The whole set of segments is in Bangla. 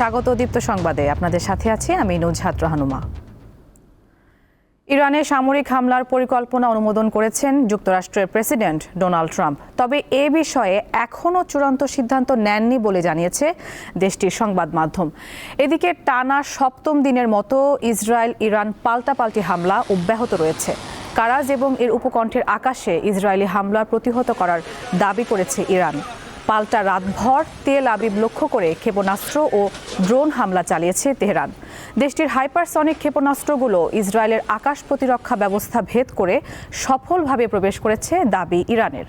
স্বাগত দীপ্ত সংবাদে। আপনাদের সাথে আছি আমি নুজহাত রাহানুমা। ইরানে সামরিক হামলার পরিকল্পনা অনুমোদন করেছেন যুক্তরাষ্ট্রের প্রেসিডেন্ট ডোনাল্ড ট্রাম্প। তবে এ বিষয়ে এখনও চূড়ান্ত সিদ্ধান্ত নেননি বলে জানিয়েছে দেশটির সংবাদ মাধ্যম। এদিকে টানা সপ্তম দিনের মতো ইসরায়েল ইরান পাল্টাপাল্টি হামলা অব্যাহত রয়েছে। কারাজ এবং এর উপকণ্ঠের আকাশে ইসরায়েলি হামলা প্রতিহত করার দাবি করেছে ইরান। পাল্টা রাতভর তেল আবিব লক্ষ্য করে ক্ষেপণাস্ত্র ও ড্রোন হামলা চালিয়েছে তেহরান। দেশটির হাইপারসনিক ক্ষেপণাস্ত্রগুলো ইসরায়েলের আকাশ প্রতিরক্ষা ব্যবস্থা ভেদ করে সফলভাবে প্রবেশ করেছে দাবি ইরানের।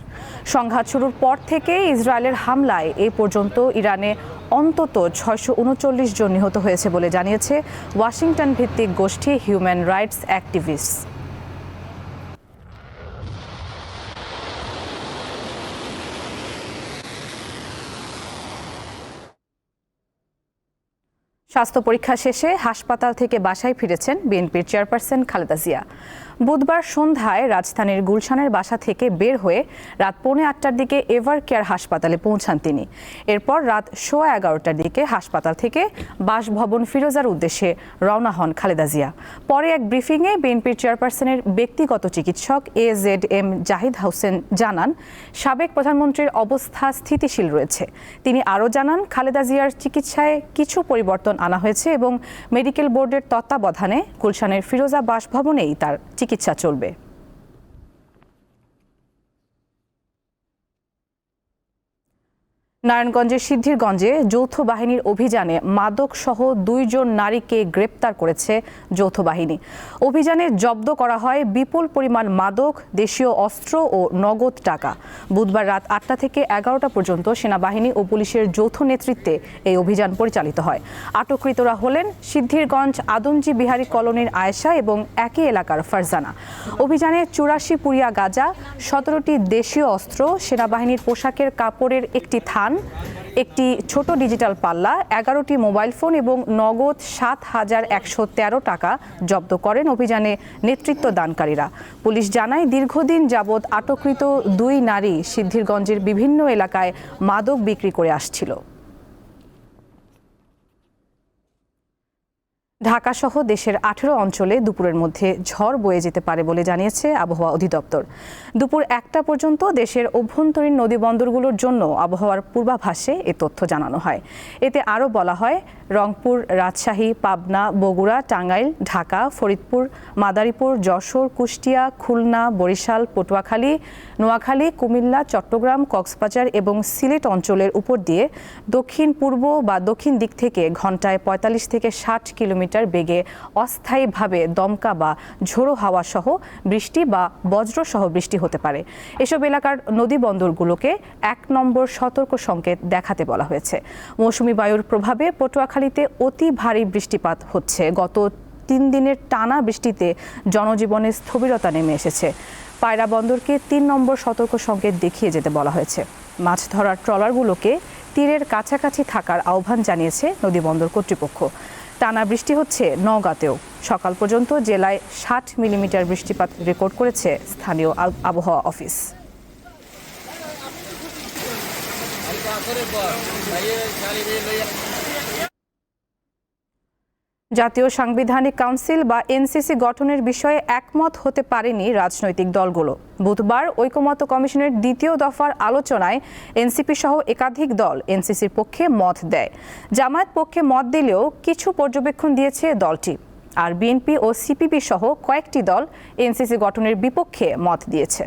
সংঘাত শুরুর পর থেকে ইসরায়েলের হামলায় এ পর্যন্ত ইরানে অন্তত ছয়শো উনচল্লিশ জন নিহত হয়েছে বলে জানিয়েছে ওয়াশিংটন ভিত্তিক গোষ্ঠী হিউম্যান রাইটস অ্যাক্টিভিস্ট। স্বাস্থ্য পরীক্ষা শেষে হাসপাতাল থেকে বাসায় ফিরেছেন বিএনপির চেয়ারপারসন খালেদা জিয়া। বুধবার সন্ধ্যায় রাজধানীর গুলশানের বাসা থেকে বের হয়ে রাত পৌনে আটটার দিকে এভার কেয়ার হাসপাতালে পৌঁছান তিনি। এরপর রাত সোয়া এগারোটার দিকে হাসপাতাল থেকে বাসভবন ফিরোজার উদ্দেশ্যে রওনা হন খালেদা জিয়া। পরে এক ব্রিফিংয়ে বিএনপির চেয়ারপারসনের ব্যক্তিগত চিকিৎসক A Z M Zahid Hossain জানান, সাবেক প্রধানমন্ত্রীর অবস্থা স্থিতিশীল রয়েছে। তিনি আরও জানান, খালেদা জিয়ার চিকিৎসায় কিছু পরিবর্তন আনা হয়েছে এবং মেডিকেল বোর্ডের তত্ত্বাবধানে গুলশানের ফিরোজা বাসভবনেই তার চিকিৎসা চলবে। নারায়ণগঞ্জের সিদ্ধিরগঞ্জে যৌথ বাহিনীর অভিযানে মাদক সহ দুইজন নারীকে গ্রেপ্তার করেছে যৌথ বাহিনী। অভিযানে জব্দ করা হয় বিপুল পরিমাণ মাদক, দেশীয় অস্ত্র ও নগদ টাকা। বুধবার রাত আটটা থেকে এগারোটা পর্যন্ত সেনাবাহিনী ও পুলিশের যৌথ নেতৃত্বে এই অভিযান পরিচালিত হয়। আটককৃতরা হলেন সিদ্ধিরগঞ্জ আদমজি বিহারী কলোনির আয়েশা এবং একই এলাকার ফারজানা। অভিযানে চুরাশি পুরিয়া গাজা, সতেরোটি দেশীয় অস্ত্র, সেনাবাহিনীর পোশাকের কাপড়ের একটি থান একটি ছোট ডিজিটাল পাল্লা, এগারোটি মোবাইল ফোন এবং নগদ সাত হাজার একশো তেরো টাকা জব্দ করেন অভিযানে নেতৃত্ব দানকারীরা। পুলিশ জানায়, দীর্ঘদিন যাবৎ আটককৃত দুই নারী সিদ্ধিরগঞ্জের বিভিন্ন এলাকায় মাদক বিক্রি করে আসছিল। ঢাকা সহ দেশের আঠেরো অঞ্চলে দুপুরের মধ্যে ঝড় বয়ে যেতে পারে বলে জানিয়েছে আবহাওয়া অধিদপ্তর। দুপুর একটা পর্যন্ত দেশের অভ্যন্তরীণ নদী বন্দরগুলোর জন্য আবহাওয়ার পূর্বাভাসে এ তথ্য জানানো হয়। এতে আরও বলা হয়, রংপুর, রাজশাহী, পাবনা, বগুড়া, টাঙ্গাইল, ঢাকা, ফরিদপুর, মাদারীপুর, যশোর, কুষ্টিয়া, খুলনা, বরিশাল, পটুয়াখালী, নোয়াখালী, কুমিল্লা, চট্টগ্রাম, কক্সবাজার এবং সিলেট অঞ্চলের উপর দিয়ে দক্ষিণ পূর্ব বা দক্ষিণ দিক থেকে ঘন্টায় পঁয়তাল্লিশ থেকে ষাট কিলোমিটার বেগে অস্থায়ীভাবে দমকা বা ঝোড়ো হাওয়া সহ বৃষ্টি বা বজ্রসহ বৃষ্টি হতে পারে। এসব এলাকার নদী বন্দরগুলোকে এক নম্বর সতর্ক সংকেত দেখাতে বলা হয়েছে। মৌসুমি বায়ুর প্রভাবে পটুয়াখালীতে অতি ভারী বৃষ্টিপাত হচ্ছে। গত তিন দিনের টানা বৃষ্টিতে জনজীবনে স্থবিরতা নেমে এসেছে। পায়রা বন্দরকে তিন নম্বর সতর্ক সংকেত দেখিয়ে যেতে বলা হয়েছে। মাছ ধরার ট্রলারগুলোকে তীরের কাছাকাছি থাকার আহ্বান জানিয়েছে নদীবন্দর কর্তৃপক্ষ। টানা বৃষ্টি হচ্ছে নওগাঁতেও। সকাল পর্যন্ত জেলায় ষাট মিলিমিটার বৃষ্টিপাত রেকর্ড করেছে স্থানীয় আব- আবহাওয়া অফিস। জাতীয় সাংবিধানিক কাউন্সিল বা এনসিসি গঠনের বিষয়ে একমত হতে পারেনি রাজনৈতিক দলগুলো। বুধবার ঐকমত্য কমিশনের দ্বিতীয় দফার আলোচনায় এনসিপি সহ একাধিক দল এনসিসির পক্ষে মত দেয়। জামায়াত পক্ষে মত দিলেও কিছু পর্যবেক্ষণ দিয়েছে দলটি। আর বিএনপি ও সিপিবি সহ কয়েকটি দল এনসিসি গঠনের বিপক্ষে মত দিয়েছে।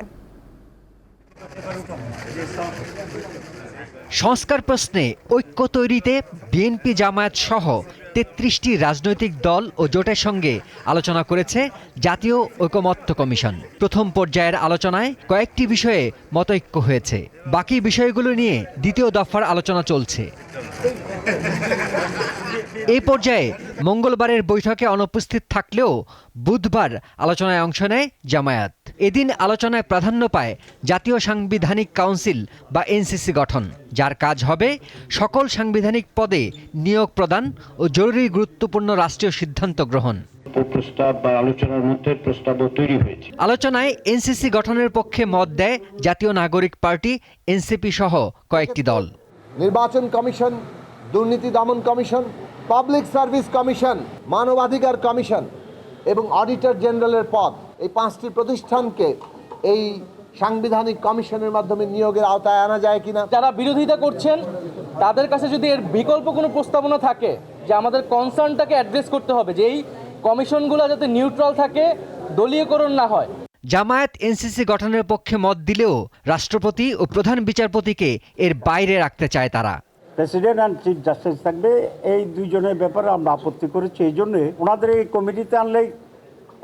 সংস্কার প্রশ্নে ঐক্য তৈরিতে বিএনপি জামায়াত সহ তেত্রিশটি রাজনৈতিক দল ও জোটের সঙ্গে আলোচনা করেছে জাতীয় ঐকমত্য কমিশন। প্রথম পর্যায়ের আলোচনায় কয়েকটি বিষয়ে মতৈক্য হয়েছে। বাকি বিষয়গুলো নিয়ে দ্বিতীয় দফার আলোচনা চলছে। এই পর্যায়ে মঙ্গলবারের বৈঠকে অনুপস্থিত থাকলেও বুধবার আলোচনায় অংশ নেয় জামায়াত। এদিন আলোচনায় প্রাধান্য পায় জাতীয় সাংবিধানিক কাউন্সিল বা এনসিসি গঠন যার কাজ হবে সকল সাংবিধানিক পদে নিয়োগ প্রদান ও জরুরি গুরুত্বপূর্ণ রাষ্ট্রীয় সিদ্ধান্ত গ্রহণ। প্রস্তাব বা আলোচনার মধ্যে প্রস্তাবও তৈরি হয়েছে। আলোচনায় এনসিসি গঠনের পক্ষে মত দেয় জাতীয় নাগরিক পার্টি এনসিপি সহ কয়েকটি দল। নির্বাচন কমিশন দুর্নীতি দমন কমিশন পাবলিক সার্ভিস কমিশন মানবাধিকার কমিশন এবং অডিটর জেনারেলের পদ। এই পাঁচটি প্রতিষ্ঠানকে এই সাংবিধানিক কমিশনের মাধ্যমে নিয়োগের আওতায় আনা যায় কিনা? যারা বিরোধিতা করছেন তাদের কাছে যদি এর বিকল্প কোনো প্রস্তাবনা থাকে যে আমাদের কনসার্নটাকে অ্যাড্রেস করতে হবে যে এই কমিশনগুলো যাতে নিউট্রাল থাকে দলীয়করণ না হয়। জামায়াত এনসিসি গঠনের পক্ষে মত দিলেও রাষ্ট্রপতি ও প্রধান বিচারপতিকে এর বাইরে রাখতে চায় তারা। প্রেসিডেন্ট অ্যান্ড চিফ জাস্টিস থাকবে। এই দুইজনের ব্যাপারে আমরা আপত্তি করেছি। এই জন্যে ওনাদের এই কমিটিতে আনলে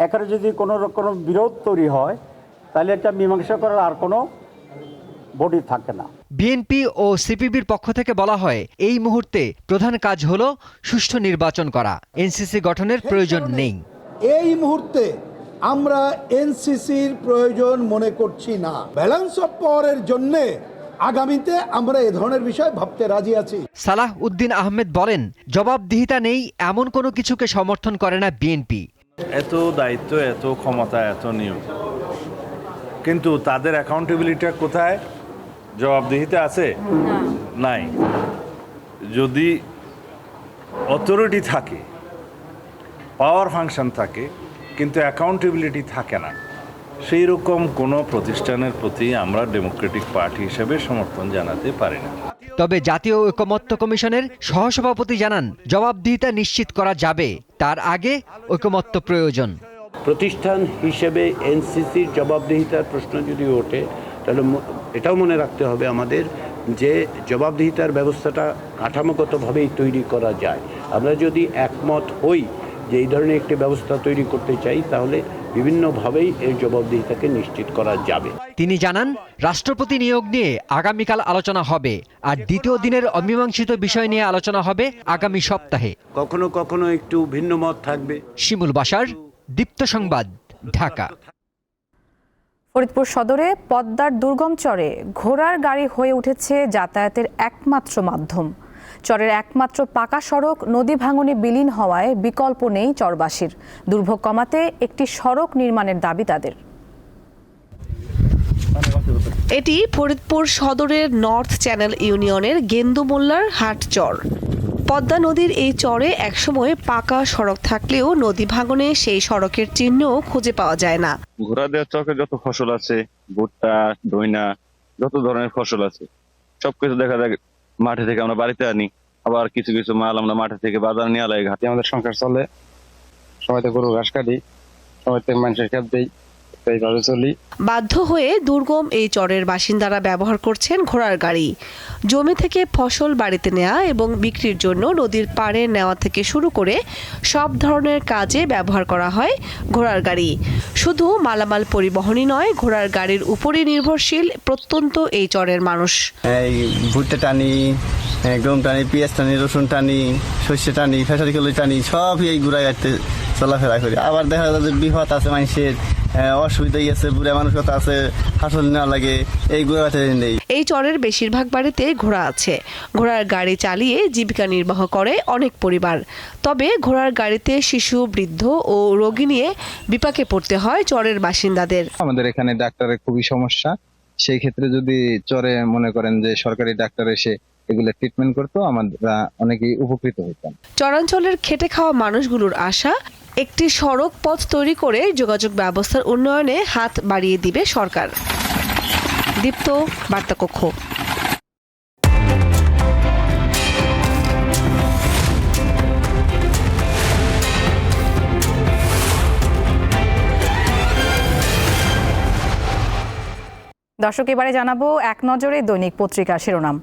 এখানে যদি কোনো রকম বিরোধ তৈরি হয় তাহলে এটা মীমাংসা করার আর কোনো বডি থাকে না। বিএনপি ও সিপিবির পক্ষ থেকে বলা হয় এই মুহূর্তে প্রধান কাজ হলো সুষ্ঠু নির্বাচন করা। এনসিসি গঠনের প্রয়োজন নেই। এই মুহূর্তে আমরা এনসিসির প্রয়োজন মনে করছি না। ব্যালেন্স অফ পাওয়ারের জন্য আগামীতে আমরা এ ধরনের বিষয় ভাবতে রাজি আছি। সালাহ উদ্দিন আহমেদ বলেন জবাবদিহিতা নেই এমন কোনো কিছুকে সমর্থন করে না বিএনপি। এত দায়িত্ব এত ক্ষমতা এত নিয়ম কিন্তু তাদের অ্যাকাউন্টেবিলিটিটা কোথায়? জবাবদিহিতে আছে? নাই। যদি অথরিটি থাকে পাওয়ার ফাংশন থাকে কিন্তু অ্যাকাউন্টেবিলিটি থাকে না সেই রকম কোনো প্রতিষ্ঠানের প্রতি আমরা ডেমোক্রেটিক পার্টি হিসেবে সমর্থন জানাতে পারি না। তবে জাতীয় ঐকমত্য কমিশনের সহসভাপতি জানান জবাবদিহিতা নিশ্চিত করা যাবে তার আগে ঐকমত্য প্রয়োজন। প্রতিষ্ঠান হিসেবে এনসিসির জবাবদিহিতার প্রশ্ন যদি ওঠে তাহলে এটাও মনে রাখতে হবে আমাদের যে জবাবদিহিতার ব্যবস্থাটা কাঠামোগতভাবেই তৈরি করা যায়। আমরা যদি একমত হই যে এই ধরনের একটি ব্যবস্থা তৈরি করতে চাই তাহলে বিভিন্নভাবেই এই জবাবদিহিতাকে নিশ্চিত করা যাবে। তিনি জানান রাষ্ট্রপতি নিয়োগ নিয়ে আগামীকাল আলোচনা হবে আর দ্বিতীয় দিনের অমীমাংসিত বিষয় নিয়ে আলোচনা হবে আগামী সপ্তাহে। কখনো কখনো একটু ভিন্ন মত থাকবে। শিমুল বাসার দীপ্ত সংবাদ ঢাকা। ফরিদপুর সদরে পদ্মার দুর্গম চরে ঘোড়ার গাড়ি হয়ে উঠেছে যাতায়াতের একমাত্র মাধ্যম। চরের একমাত্র পাকা সড়ক নদী ভাঙনে বিলীন হওয়ায় বিকল্প নেই চরবাসীর। দুর্ভোগ কমাতে একটি সড়ক নির্মাণের দাবি তাদের। এটি ফরিদপুর সদরের নর্থ চ্যানেল ইউনিয়নের গেন্দুমোল্লার হাট চর। পদ্মা নদীর এই চরে একসময় পাকা সড়ক থাকলেও নদী ভাঙনে সেই সড়কের চিহ্নও খুঁজে পাওয়া যায় না। ঘোড়া দেওয়ার চকে যত ফসল আছে ভুট্টা দইনা যত ধরনের ফসল আছে সবকিছু দেখা যায় মাঠে থেকে আমরা বাড়িতে আনি। আবার কিছু কিছু মাল আমরা মাঠে থেকে বাজার নিয়ে আলাই, ঘাটে। আমাদের সংসার চলে। সময়তে গরু ঘাস কাটি, সবাই থেকে মানুষের খেত দেই। এইভাবে চলি। বাধ্য হয়ে দুর্গম এই চরের বাসিন্দারা ব্যবহার করছেন ঘোড়ার গাড়ি। জমি থেকে ফসল বাড়িতে নেওয়া এবং বিক্রির জন্য নদীর পাড়ে নেওয়া থেকে শুরু করে সব ধরনের কাজে ব্যবহার করা হয় ঘোড়ার গাড়ি। শুধু মালামাল পরিবহনই নয় ঘোড়ার গাড়ির উপরই নির্ভরশীল প্রত্যন্ত এই চরের মানুষ। এই ভুট্টা টানি গম টানি পেঁয়াজ টানি রসুন টানি সর্ষে টানি ফেসারি কলি টানি সব এই গুড়াই গাড়িতে চলাফেরা করি। আবার দেখা যায় যে বিপদ আছে মানুষের অসুবিধা আছে বুড়া মানুষ কথা আছে হাসল নেওয়া লাগে এই গাড়িতে নেই। এই চরের বেশিরভাগ বাড়িতে ঘোড়া আছে। ঘোড়ার গাড়ি চালিয়ে জীবিকা নির্বাহ করে অনেক পরিবার। তবে ঘোড়ার গাড়িতে শিশু বৃদ্ধ ও রোগী নিয়ে বিপাকে পড়তে হয় চরের বাসিন্দাদের। আমাদের এখানে ডাক্তারের খুবই সমস্যা। সেই ক্ষেত্রে যদি চরে মনে করেন যে সরকারি ডাক্তার এসে এগুলো ট্রিটমেন্ট করতো আমরা অনেকেই উপকৃত হতাম চরাঞ্চলের খেটে খাওয়া মানুষগুলোর আশা একটি সড়ক পথ তৈরি করে যোগাযোগ ব্যবস্থার উন্নয়নে হাত বাড়িয়ে দিবে সরকার। দীপ্ত বার্তাকক্ষ। দর্শক, এবারে জানাব এক নজরে দৈনিক পত্রিকা শিরোনাম।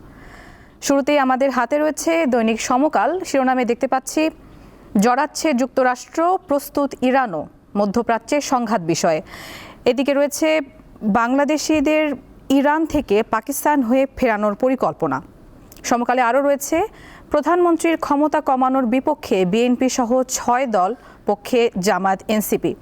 শুরুতেই আমাদের হাতে রয়েছে দৈনিক সমকাল। শিরোনামে দেখতে পাচ্ছি জড়াচ্ছে যুক্তরাষ্ট্র, প্রস্তুত ইরানও মধ্যপ্রাচ্যের সংঘাত বিষয়ে। এদিকে রয়েছে বাংলাদেশিদের ইরান থেকে পাকিস্তান হয়ে ফেরানোর পরিকল্পনা। সমকালে আরও রয়েছে, প্রধানমন্ত্রীর ক্ষমতা কমানোর বিপক্ষে বিএনপি সহ ছয় দল পক্ষে জামাত এনসিপি।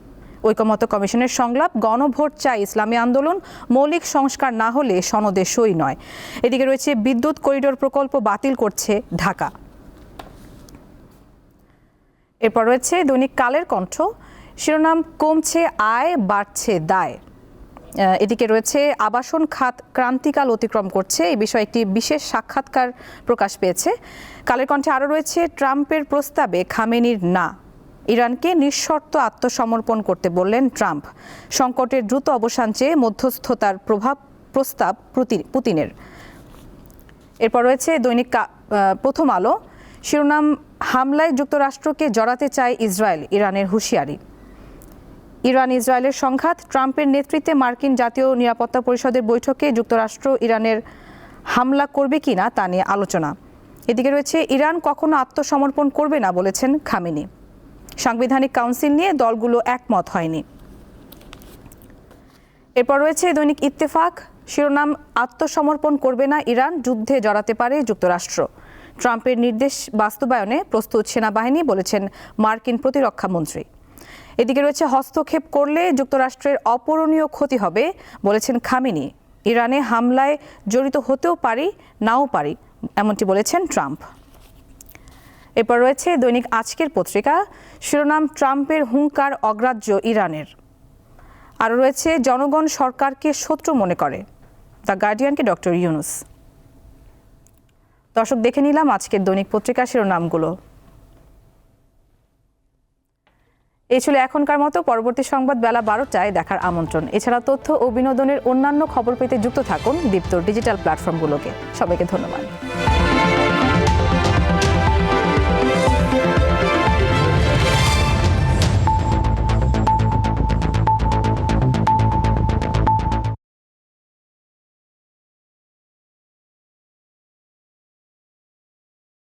ঐকমত্য কমিশনের সংলাপ, গণভোট চাই ইসলামী আন্দোলন, মৌলিক সংস্কার না হলে সনদে সই নয়। এদিকে রয়েছে, বিদ্যুৎ করিডোর প্রকল্প বাতিল করছে ঢাকা। এরপর রয়েছে দৈনিক কালের কণ্ঠ। শিরোনাম, কমছে আয়, বাড়ছে দায়। এদিকে রয়েছে আবাসন খাত ক্রান্তিকাল অতিক্রম করছে। এই বিষয়ে একটি বিশেষ সাক্ষাৎকার প্রকাশ পেয়েছে। কালের কণ্ঠে আরও রয়েছে, ট্রাম্পের প্রস্তাবে খামেনির না। ইরানকে নিঃশর্ত আত্মসমর্পণ করতে বললেন ট্রাম্প। সংকটের দ্রুত অবসান চেয়ে মধ্যস্থতার প্রভাব প্রস্তাব পুতি- পুতিনের। এরপর রয়েছে দৈনিক প্রথম আলো। শিরোনাম, হামলায় যুক্তরাষ্ট্রকে জড়াতে চায় ইসরায়েল, ইরানের হুঁশিয়ারি। ইরান, ইসরায়েলের সংঘাত, ট্রাম্পের নেতৃত্বে মার্কিন জাতীয় নিরাপত্তা পরিষদের বৈঠকে যুক্তরাষ্ট্র, ইরানের হামলা করবে কিনা তা নিয়ে আলোচনা। এদিকে রয়েছে, ইরান কখনো আত্মসমর্পণ করবে না বলেছেন খামেনি। সাংবিধানিক কাউন্সিল নিয়ে দলগুলো একমত হয়নি। এরপর রয়েছে, দৈনিক ইত্তেফাক, শিরোনাম, আত্মসমর্পণ করবে না ইরান, যুদ্ধে জড়াতে পারে যুক্তরাষ্ট্র। ট্রাম্পের নির্দেশ বাস্তবায়নে প্রস্তুত সেনাবাহিনী বলেছেন মার্কিন প্রতিরক্ষা মন্ত্রী। এদিকে রয়েছে হস্তক্ষেপ করলে যুক্তরাষ্ট্রের অপূরণীয় ক্ষতি হবে বলেছেন খামিনি। ইরানে হামলায় জড়িত হতেও পারি, নাও পারি, এমনটি বলেছেন ট্রাম্প। এরপর রয়েছে দৈনিক আজকের পত্রিকা, শিরোনাম ট্রাম্পের হুঙ্কার অগ্রাহ্য ইরানের। আরও রয়েছে, জনগণ সরকারকে শত্রু মনে করে। দ্য গার্ডিয়ানকে ডক্টর ইউনুস। দর্শক দেখে নিলাম আজকের দৈনিক পত্রিকা শিরোনামগুলো। এই ছিল এখনকার মতো, পরবর্তী সংবাদ বেলা বারোটায় দেখার আমন্ত্রণ। এছাড়া তথ্য ও বিনোদনের অন্যান্য খবর পেতে যুক্ত থাকুন দীপ্তর ডিজিটাল প্ল্যাটফর্মগুলোকে। সবাইকে ধন্যবাদ।